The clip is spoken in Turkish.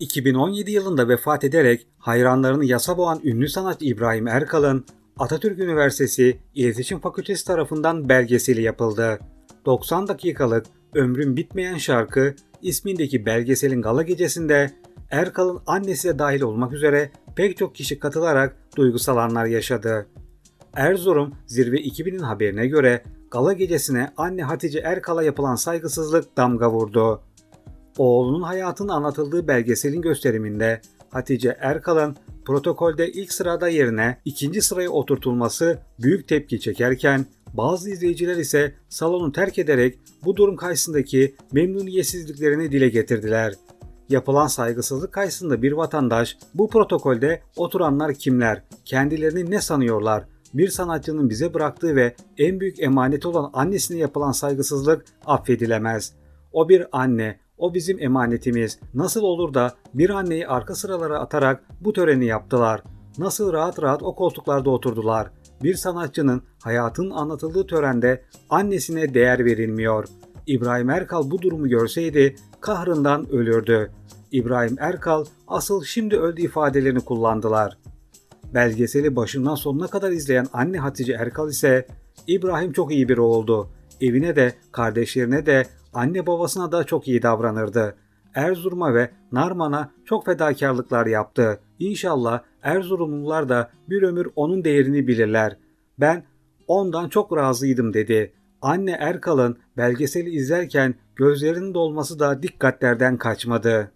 2017 yılında vefat ederek hayranlarını yasa boğan ünlü sanatçı İbrahim Erkal'ın Atatürk Üniversitesi İletişim Fakültesi tarafından belgeseli yapıldı. 90 dakikalık Ömrüm Bitmeyen Şarkı ismindeki belgeselin gala gecesinde Erkal'ın annesi de dahil olmak üzere pek çok kişi katılarak duygusal anlar yaşadı. Erzurum Zirve 2000'in haberine göre gala gecesine anne Hatice Erkal'a yapılan saygısızlık damga vurdu. Oğlunun hayatının anlatıldığı belgeselin gösteriminde Hatice Erkal'ın protokolde ilk sırada yerine ikinci sıraya oturtulması büyük tepki çekerken bazı izleyiciler ise salonu terk ederek bu durum karşısındaki memnuniyetsizliklerini dile getirdiler. Yapılan saygısızlık karşısında bir vatandaş bu protokolde oturanlar kimler, kendilerini ne sanıyorlar, bir sanatçının bize bıraktığı ve en büyük emaneti olan annesine yapılan saygısızlık affedilemez. O bir anne, o bizim emanetimiz. Nasıl olur da bir anneyi arka sıralara atarak bu töreni yaptılar? Nasıl rahat rahat o koltuklarda oturdular? Bir sanatçının hayatının anlatıldığı törende annesine değer verilmiyor. İbrahim Erkal bu durumu görseydi kahrından ölürdü. İbrahim Erkal asıl şimdi öldü ifadelerini kullandılar. Belgeseli başından sonuna kadar izleyen anne Hatice Erkal ise İbrahim çok iyi biri oldu. Evine de, kardeşlerine de, anne babasına da çok iyi davranırdı. Erzurum'a ve Narman'a çok fedakarlıklar yaptı. İnşallah Erzurumlular da bir ömür onun değerini bilirler. Ben ondan çok razıydım dedi. Anne Erkal'ın belgeseli izlerken gözlerinin dolması da dikkatlerden kaçmadı.